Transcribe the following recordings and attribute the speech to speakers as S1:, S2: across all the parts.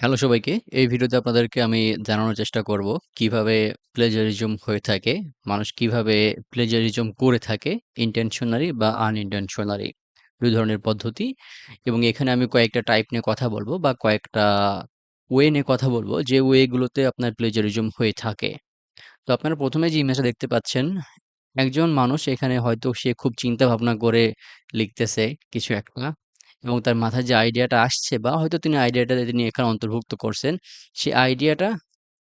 S1: Hello সবাইকে। এই ভিডিওতে আপনাদেরকে আমি জানানোর চেষ্টা করব কীভাবে প্লেজারিজম হয়ে থাকে, মানুষ কীভাবে প্লেজারিজম করে থাকে intentionally বা unintentionally ২ ধরনের পদ্ধতি এবং এখানে আমি কয়েকটা টাইপ নিয়ে কথা বলব বা কয়েকটা ওয়ে নিয়ে কথা বলব যে ওয়ে গুলোতে আপনার প্লেজারিজম হয়ে থাকে। তো আপনারা ১ম এ যে ইমেজটা দেখতে পাচ্ছেন, একজন মানুষ এখানে হয়তো সে খুব চিন্তা ভাবনা করে লিখতেছে কিছু একটা এবং তার মাথায় যে আইডিয়াটা আসছে বা হয়তো তিনি আইডিয়াটা তিনি এখানে অন্তর্ভুক্ত করছেন, সেই আইডিয়াটা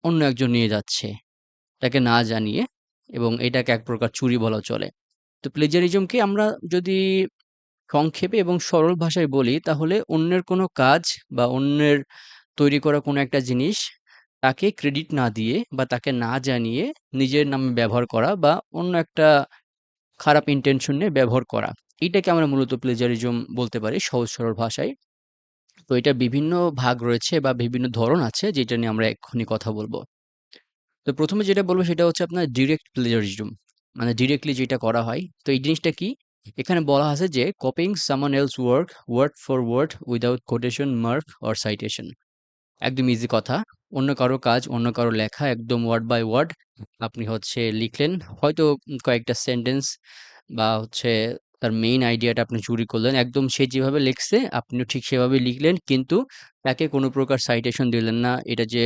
S1: অন্য একজন নিয়ে যাচ্ছে। তাকে না জানিয়ে এবং এটাকে এক প্রকার চুরি বলা চলে। তো প্লেজারিজমকে আমরা যদি সংক্ষেপে এবং সরল ভাষায় বলি তাহলে অন্যের কোনো কাজ বা অন্যের তৈরি করা কোনো একটা জিনিস তাকে ক্রেডিট না দিয়ে বা তাকে না জানিয়ে নিজের নামে ব্যবহার করা বা অন্য একটা খারাপ ইনটেনশন নিয়ে ব্যবহার করা। এইটাকে আমরা মূলত প্লেজারিজম বলতে পারি সহজ সরল ভাষায়। তো এটার বিভিন্ন ভাগ রয়েছে বা বিভিন্ন ধরন আছে যেটা নিয়ে আমরা এক্ষুনি কথা বলব তো প্রথমে যেটা বলব সেটা হচ্ছে আপনার ডিরেক্ট প্লেজারিজম। মানে ডিরেক্টলি যেটা করা হয়। তো এই জিনিসটা কি? এখানে বলা আছে যে copying someone else work word for word without quotation mark or citation একদম ইজি কথা। অন্য কারও কাজ, অন্য কারও লেখা একদম ওয়ার্ড বাই ওয়ার্ড আপনি হচ্ছে লিখলেন। হয়তো কয়েকটা সেন্টেন্স বা হচ্ছে তার মেইন আইডিয়াটা আপনি চুরি করলেন। একদম সে যেভাবে লিখছে, আপনিও ঠিক সেভাবে লিখলেন। কিন্তু তাকে কোনো প্রকার সাইটেশন দিলেন না। এটা যে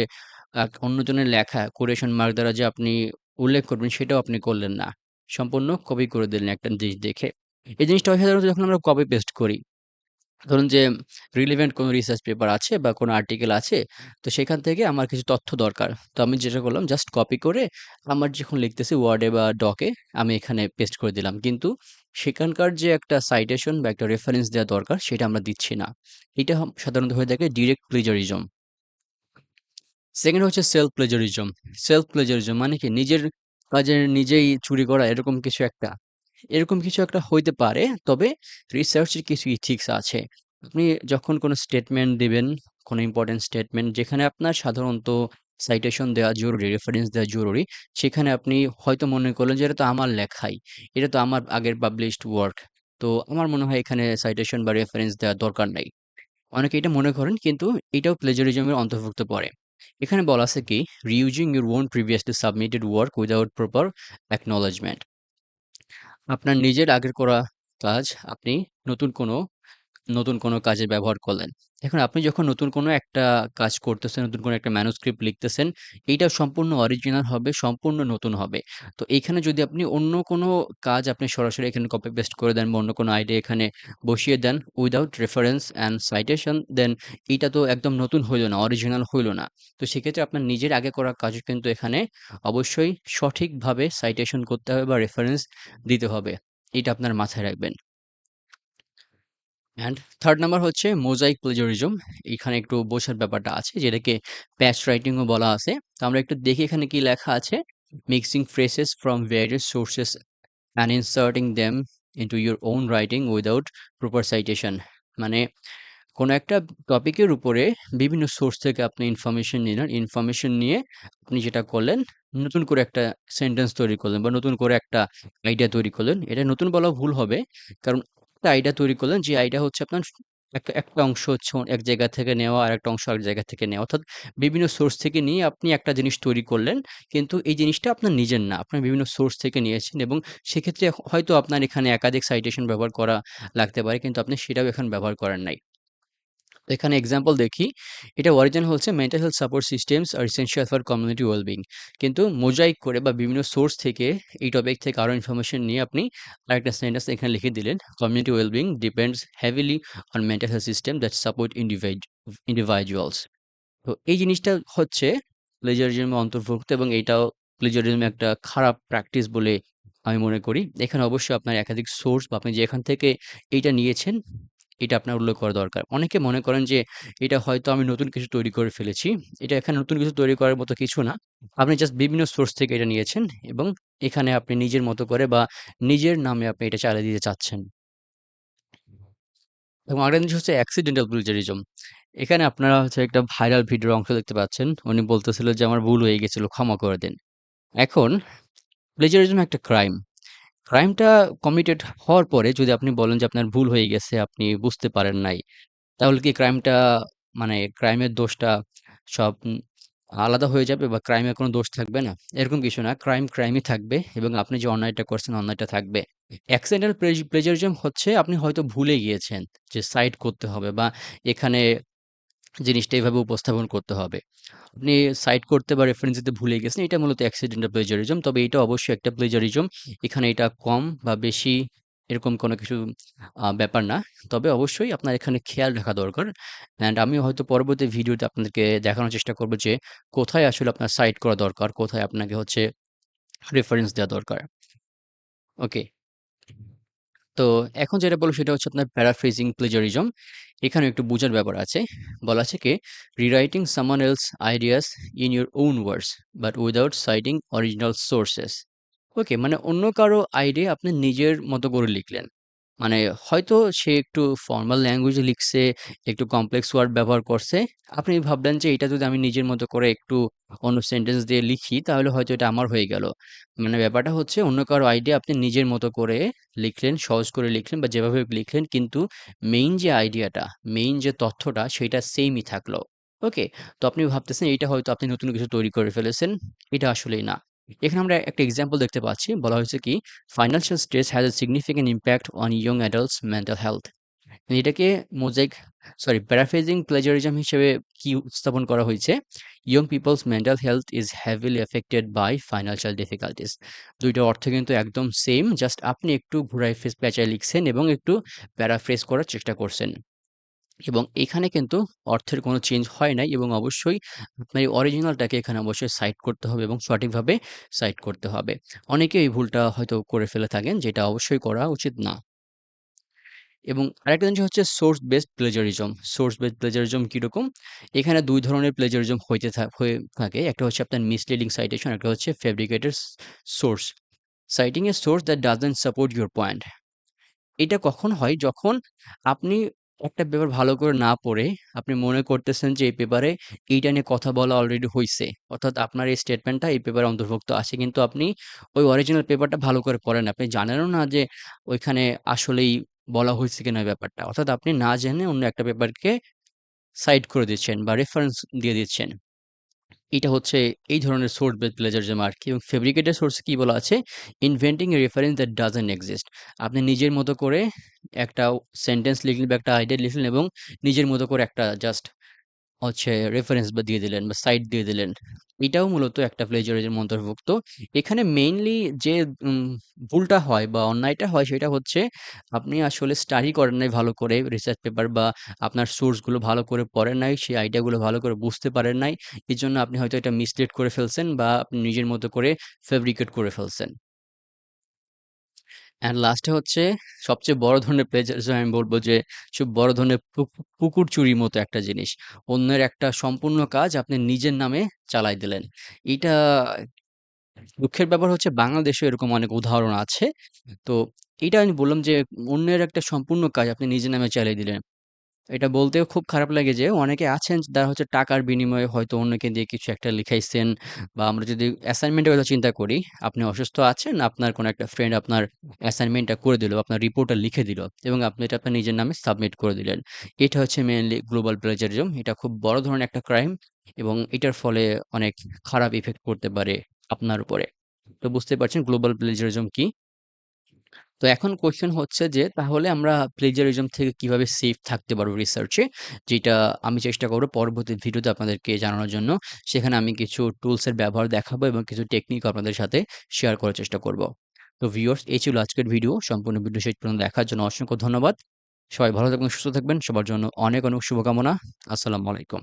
S1: অন্যজনের লেখা কোরেশন মার্ক দ্বারা যে আপনি উল্লেখ করবেন, সেটাও আপনি করলেন না। সম্পূর্ণ কপি করে দিলেন একটা জিনিস দেখে। এই জিনিসটা অসাধারণত সাধারণত যখন আমরা কপি পেস্ট করি। ধরুন যে রিলেভেন্ট কোনো রিসার্চ পেপার আছে বা কোনো আর্টিকেল আছে, তো সেখান থেকে আমার কিছু তথ্য দরকার। তো আমি যেটা করলাম জাস্ট কপি করে আমার যখন লিখতেছি ওয়ার্ডে বা ডকে আমি এখানে পেস্ট করে দিলাম। কিন্তু সেখানকার যে একটা সাইটেশন বা একটা রেফারেন্স দেওয়া দরকার সেটা আমরা দিচ্ছি না। এটা সাধারণত হয়ে থাকে ডিরেক্ট প্লেজারিজম। সেকেন্ড হচ্ছে সেলফ প্লেজারিজম। সেলফ প্লেজারিজম মানে কি? নিজের কাজের নিজেই চুরি করা এরকম কিছু একটা। এরকম কিছু একটা হইতে পারে। তবে রিসার্চের কিছু ইথিক্স আছে। আপনি যখন কোনো স্টেটমেন্ট দিবেন, কোনো ইম্পোর্টেন্ট স্টেটমেন্ট যেখানে আপনার সাধারণত সাইটেশন দেওয়া জরুরি, রেফারেন্স দেওয়া জরুরি। সেখানে আপনি হয়তো মনে করলেন যে এটা তো আমার লেখাই। এটা তো আমার আগের পাবলিশড ওয়ার্ক। তো আমার মনে হয় এখানে সাইটেশন বা রেফারেন্স দেওয়ার দরকার নাই। অনেকে এটা মনে করেন কিন্তু এটাও প্লেজারিজমের অন্তর্ভুক্ত পড়ে। এখানে বলা আছে কি? "Reusing your own previously submitted work without proper acknowledgement" আপনার নিজের আগের করা কাজ আপনি নতুন কোনো নতুন কোনো কাজে ব্যবহার করলেন। এখন আপনি যখন নতুন কোনো একটা কাজ করতেছেন, নতুন কোনো একটা ম্যানুস্ক্রিপ্ট লিখতেছেন, এইটা সম্পূর্ণ অরিজিনাল হবে, সম্পূর্ণ নতুন হবে। তো এইখানে যদি আপনি অন্য কোনো কাজ আপনি সরাসরি এখানে কপি পেস্ট করে দেন বা অন্য কোনো আইডিয়া এখানে বসিয়ে দেন without reference and citation then এইটা তো একদম নতুন হইল না, অরিজিনাল হইল না। তো সেক্ষেত্রে আপনার নিজের আগে করা কাজও কিন্তু এখানে অবশ্যই সঠিকভাবে সাইটেশন করতে হবে বা রেফারেন্স দিতে হবে। এটা আপনার মাথায় রাখবেন। অ্যান্ড থার্ড নাম্বার হচ্ছে মোজাইক প্লেজারিজম। এখানে একটু বোঝার ব্যাপারটা আছে যেটাকে প্যাচ রাইটিং ও বলা আছে। তো আমরা একটু দেখি এখানে কি লেখা আছে। Mixing phrases from various sources and inserting them into your own writing without proper citation মানে কোনো একটা টপিকের উপরে বিভিন্ন সোর্স থেকে আপনি ইনফরমেশন নিলেন। ইনফরমেশন নিয়ে আপনি যেটা করলেন, নতুন করে একটা সেন্টেন্স তৈরি করলেন বা নতুন করে একটা আইডিয়া তৈরি করলেন। এটা নতুন বলা ভুল হবে। কারণ একটা আইডিয়া তৈরি করলেন যে আইডিয়া হচ্ছে আপনার একটা একটা অংশ হচ্ছে এক জায়গা থেকে নেওয়া, আর একটা অংশ আরেক জায়গা থেকে নেওয়া। অর্থাৎ বিভিন্ন সোর্স থেকে নিয়ে আপনি একটা জিনিস তৈরি করলেন। কিন্তু এই জিনিসটা আপনার নিজের না। আপনার বিভিন্ন সোর্স থেকে নিয়েছেন এবং সেক্ষেত্রে হয়তো আপনার এখানে একাধিক সাইটেশন ব্যবহার করা লাগতে পারে। কিন্তু আপনি সেটাও এখন ব্যবহার করেন নাই। তো এখানে এক্সাম্পল দেখি। এটা অরিজিন হচ্ছে mental health support systems are essential for community wellbeing. কিন্তু মোজাইক করে বা বিভিন্ন সোর্স থেকে এই টপিক থেকে আরও ইনফরমেশন নিয়ে আপনি আরেকটা সেন্টেন্স এখানে লিখে দিলেন। Community wellbeing depends heavily on mental health system that support ইন্ডিভিজ individuals. তো এই জিনিসটা হচ্ছে প্লেজারিজম অন্তর্ভুক্ত এবং এইটাও প্লেজারিজম একটা খারাপ প্র্যাকটিস বলে আমি মনে করি। এখানে অবশ্যই আপনার একাধিক সোর্স বা আপনি যেখান থেকে এইটা নিয়েছেন, এটা আপনার উল্লেখ করা দরকার। অনেকে মনে করেন যে এটা হয়তো আমি নতুন কিছু তৈরি করে ফেলেছি। এটা এখানে নতুন কিছু তৈরি করার মতো কিছু না। আপনি জাস্ট বিভিন্ন সোর্স থেকে এটা নিয়েছেন এবং এখানে আপনি নিজের মতো করে বা নিজের নামে আপনি এটা চালিয়ে দিতে চাচ্ছেন। এবং আরেকটা জিনিস হচ্ছে অ্যাক্সিডেন্টাল প্লেজারিজম। এখানে আপনারা হচ্ছে একটা ভাইরাল ভিডিওর অংশ দেখতে পাচ্ছেন। উনি বলতেছিল যে, "আমার ভুল হয়ে গেছিল, ক্ষমা করে দেন।" এখন প্লেজারিজম একটা ক্রাইম। ক্রাইমটা কমিটেড হওয়ার পরে যদি আপনি বলেন যে আপনার ভুল হয়ে গেছে, আপনি বুঝতে পারেন নাই। তাহলে কি ক্রাইমটা মানে ক্রাইমের দোষটা সব আলাদা হয়ে যাবে বা ক্রাইমে কোনো দোষ থাকবে না। এরকম কিছু না। ক্রাইম ক্রাইমই থাকবে এবং আপনি যে অন্যায়টা করছেন অন্যায়টা থাকবে। অ্যাক্সিডেন্টাল প্লেজ প্লেজারিজম হচ্ছে আপনি হয়তো ভুলে গিয়েছেন যে সাইড করতে হবে বা এখানে জিনিসটা এভাবে উপস্থাপন করতে হবে। আপনি সাইড করতে বা রেফারেন্স দিতে ভুলে গেছেন। এটা মূলত অ্যাক্সিডেন্টাল প্লেজারিজম। তবে এটা অবশ্যই একটা প্লেজারিজম। এখানে এটা কম বা বেশি এরকম কোনো কিছু ব্যাপার না। তবে অবশ্যই আপনার এখানে খেয়াল রাখা দরকার। অ্যান্ড আমি হয়তো পরবর্তী ভিডিওতে আপনাদেরকে দেখানোর চেষ্টা করব যে কোথায় আসলে আপনার সাইড করা দরকার, কোথায় আপনাকে হচ্ছে রেফারেন্স দেওয়া দরকার। ওকে। তো এখন যেটা বলো সেটা হচ্ছে আপনার প্যারাফ্রেজিং প্লেজারিজম। এখানে একটু বোঝার ব্যাপার আছে। বলা আছে কি rewriting someone else ideas in your own words but without citing original sources. Okay মানে অন্য কারও আইডিয়া আপনি নিজের মতো করে লিখলেন। মানে হয়তো সে একটু ফর্মাল ল্যাঙ্গুয়েজে লিখছে, একটু কমপ্লেক্স ওয়ার্ড ব্যবহার করছে। আপনি ভাবলেন যে এটা যদি আমি নিজের মতো করে একটু অন্য সেন্টেন্স দিয়ে লিখি তাহলে হয়তো এটা আমার হয়ে গেল। মানে ব্যাপারটা হচ্ছে অন্য কারও আইডিয়া আপনি নিজের মতো করে লিখলেন, সহজ করে লিখলেন বা যেভাবে লিখলেন কিন্তু মেইন যে আইডিয়াটা, মেইন যে তথ্যটা সেটা সেমই থাকল। ওকে? তো আপনি ভাবতেছেন এইটা হয়তো আপনি নতুন কিছু তৈরি করে ফেলেছেন। এটা আসলেই না। এখানে আমরা একটা এক্সাম্পল দেখতে পাচ্ছি। বলা হয়েছে কি financial stress has a significant impact on young adults mental health এটাকে মোজাইক সরি প্যারাফেজিং প্লেজারিজম হিসেবে কি উপস্থাপন করা হয়েছে? Young people's mental health is heavily affected by financial difficulties দুইটা অর্থ কিন্তু একদম সেম জাস্ট আপনি একটু ঘুরাই ফেস পেঁচায় লিখছেন এবং একটু প্যারাফ্রেজ করার চেষ্টা করছেন। এবং এখানে কিন্তু অর্থের কোনো চেঞ্জ হয় নাই এবং অবশ্যই আপনার এই অরিজিনালটাকে এখানে অবশ্যই সাইট করতে হবে এবং সঠিকভাবে সাইট করতে হবে। অনেকে এই ভুলটা হয়তো করে ফেলে থাকেন যেটা অবশ্যই করা উচিত না। এবং আরেকটা জিনিস হচ্ছে source based plagiarism. Source based plagiarism কীরকম এখানে দুই ধরনের প্লেজারিজম হইতে হয়ে থাকে। একটা হচ্ছে আপনার মিসলিডিং সাইটেশন, একটা হচ্ছে fabricated source. Citing a source that doesn't support your point. এটা কখন হয়? যখন আপনি একটা পেপার ভালো করে না পড়ে আপনি মনে করতেছেন যে, এই পেপারে এইটা নিয়ে কথা বলা অলরেডি হয়েছে অর্থাৎ আপনার এই স্টেটমেন্টটা এই পেপারে অন্তর্ভুক্ত আছে। কিন্তু আপনি ওই অরিজিনাল পেপারটা ভালো করে পড়েন আপনি জানেনও না যে, ওইখানে আসলেই বলা হয়েছে কিনা ব্যাপারটা। অর্থাৎ আপনি না জেনে অন্য একটা পেপারকে সাইড করে দিচ্ছেন বা রেফারেন্স দিয়ে দিচ্ছেন। এটা হচ্ছে এই ধরনের সোর্স বেস প্লেজারিজম আরকি এবং ফেব্রিকেটেড সোর্সে কী বলা আছে? Inventing a reference that doesn't exist. আপনি নিজের মতো করে একটা সেন্টেন্স লিখলেন বা একটা আইডিয়া লিখলেন এবং নিজের মতো করে একটা জাস্ট হচ্ছে রেফারেন্স বা দিয়ে দিলেন বা সাইট দিয়ে দিলেন। এটাও মূলত একটা প্লেজারিজম অন্তর্ভুক্ত। এখানে মেইনলি যে ভুলটা হয় বা অন্যায়টা হয় সেটা হচ্ছে আপনি আসলে স্টাডি করেন নাই ভালো করে রিসার্চ পেপার বা আপনার সোর্সগুলো ভালো করে পড়েন নাই, সেই আইডিয়াগুলো ভালো করে বুঝতে পারেন নাই। এই জন্য আপনি হয়তো এটা মিসলিড করে ফেলছেন বা আপনি নিজের মতো করে ফেব্রিকেট করে ফেলছেন। অ্যান্ড লাস্টে হচ্ছে সবচেয়ে বড় ধরনের প্লেজার আমি বলব যে, সব বড় ধরনের পুকু পুকুর চুরির মতো একটা জিনিস। অন্যের একটা সম্পূর্ণ কাজ আপনি নিজের নামে চালাই দিলেন। এটা দুঃখের ব্যাপার হচ্ছে বাংলাদেশে এরকম অনেক উদাহরণ আছে। তো এটা আমি বললাম যে, অন্যের একটা সম্পূর্ণ কাজ আপনি নিজের নামে চালিয়ে দিলেন। এটা বলতেও খুব খারাপ লাগে যে অনেকে আছেন যারা হচ্ছে টাকার বিনিময়ে হয়তো অন্যকে দিয়ে কিছু একটা লিখাইছেন বা আমরা যদি অ্যাসাইনমেন্টের কথা চিন্তা করি, আপনি অসুস্থ আছেন, আপনার কোনো একটা ফ্রেন্ড আপনার অ্যাসাইনমেন্টটা করে দিল, আপনার রিপোর্টটা লিখে দিল এবং আপনি এটা আপনার নিজের নামে সাবমিট করে দিলেন। এটা হচ্ছে মেনলি গ্লোবাল প্লেজারিজম। এটা খুব বড় ধরনের একটা ক্রাইম এবং এটার ফলে অনেক খারাপ ইফেক্ট পড়তে পারে আপনার উপরে। তো বুঝতে পারছেন গ্লোবাল প্লেজারিজম কি? তো এখন কোয়েশ্চেন হচ্ছে যে তাহলে আমরা প্লেজারিজম থেকে কীভাবে সেফ থাকতে পারব রিসার্চে? যেটা আমি চেষ্টা করব পরবর্তী ভিডিওতে আপনাদেরকে জানানোর জন্য। সেখানে আমি কিছু টুলস এর ব্যবহার দেখাবো এবং কিছু টেকনিক আপনাদের সাথে শেয়ার করার চেষ্টা করব। তো ভিউয়ার্স এই ছিল আজকের ভিডিও। সম্পূর্ণ ভিডিও শেষ পর্যন্ত দেখার জন্য অসংখ্য ধন্যবাদ। সবাই ভালো থাকবেন, সুস্থ থাকবেন। সবার জন্য অনেক, অনেক শুভকামনা। আসসালামু আলাইকুম।